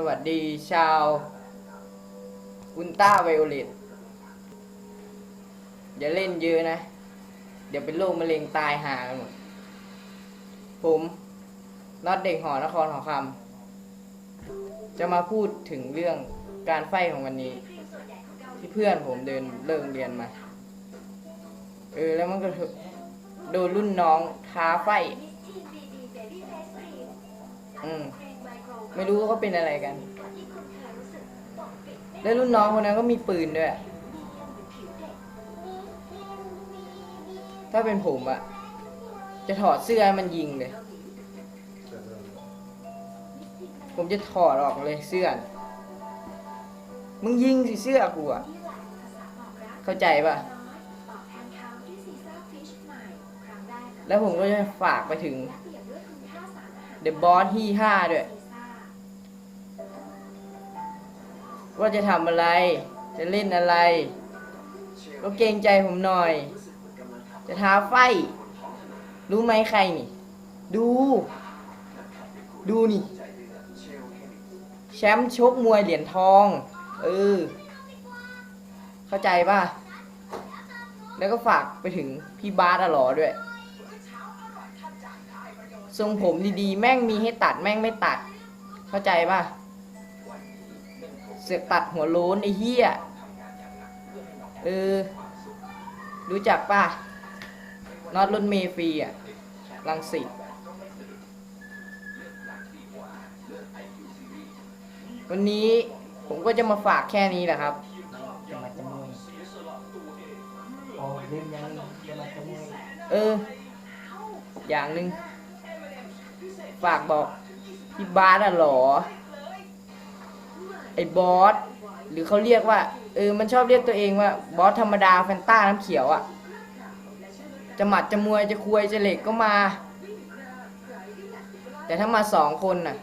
สวัสดีชาวอุลตราไวโอเลตอย่าเล่นเยอะนะ เดี๋ยวเป็นโรคมะเร็งตายหากันหมด ผมน็อตเด็กหอนครหอคำจะมาพูดถึงเรื่องการไฟของวันนี้ ที่เพื่อนผมเดินเลิกเรียนมา เออแล้วมันก็โดนรุ่นน้องท้าไฟ ไม่รู้ว่าเขาเป็นอะไรกัน แล้วรุ่นน้องคนนั้นก็มีปืนด้วย ถ้าเป็นผมอะจะถอดเสื้อมันยิงเลย ผมจะถอดออกเลยเสื้อ มึงยิงสิเสื้อกูอะเข้าใจปะแล้วผมก็จะฝากไปถึง The Boss ที่ห้าด้วย ว่าจะทำอะไร จะเล่นอะไร ก็เกรงใจผมหน่อย จะท้าไฟ รู้ไหมใครนี่ ดู ดูนี่ แชมป์ชกมวยเหรียญทอง เออ เข้าใจป่ะ แล้วก็ฝากไปถึงพี่บาสอะหรอด้วย ทรงผมดีๆ แม่งมีให้ตัดแม่งไม่ตัด เข้าใจป่ะ เสือกตัดหัวโล้นไอ้เหี้ยเออ รู้จักป่ะน็อตรถเมย์ฟรีอะลังสิตวันนี้ผมก็จะมาฝากแค่นี้แหละครับจะมาจะมวยโอ้เล่นยังจะมาจะมวยเออ อย่างหนึ่งฝากบอกพี่บาสอะหรอ ไอ้บอสหรือเขาเรียกว่าเออมันชอบเรียกตัวเองว่าบอสธรรมดาแฟนต้าน้ำเขียวอะจะหมัดจะมวยจะคุยจะเหล็กก็มา แต่ถ้ามาสองคนน่ะ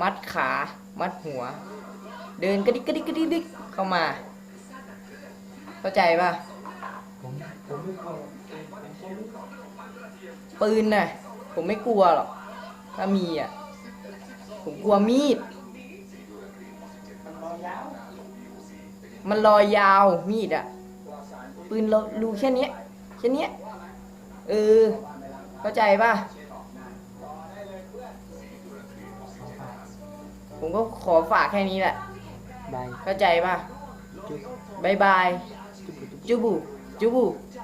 มัดขา มัดหัว เดินกระดิกกระดิกกระดิกกระดิกเข้ามา เข้าใจป่ะปืนน่ะ ผมไม่กลัวหรอก ถ้ามีอะ ผมกลัวมีด มันรอยาวมันลอยยาวมีดอะปืนเรารูแค่เนี้ยแค่เนี้ยเออ เข้าใจป่ะเอาฝากผมก็ขอฝากแค่นี้แหละบายเข้าใจป่ะจุ๊บบายบาย จุ๊บจุ๊บจูบูจูบูจ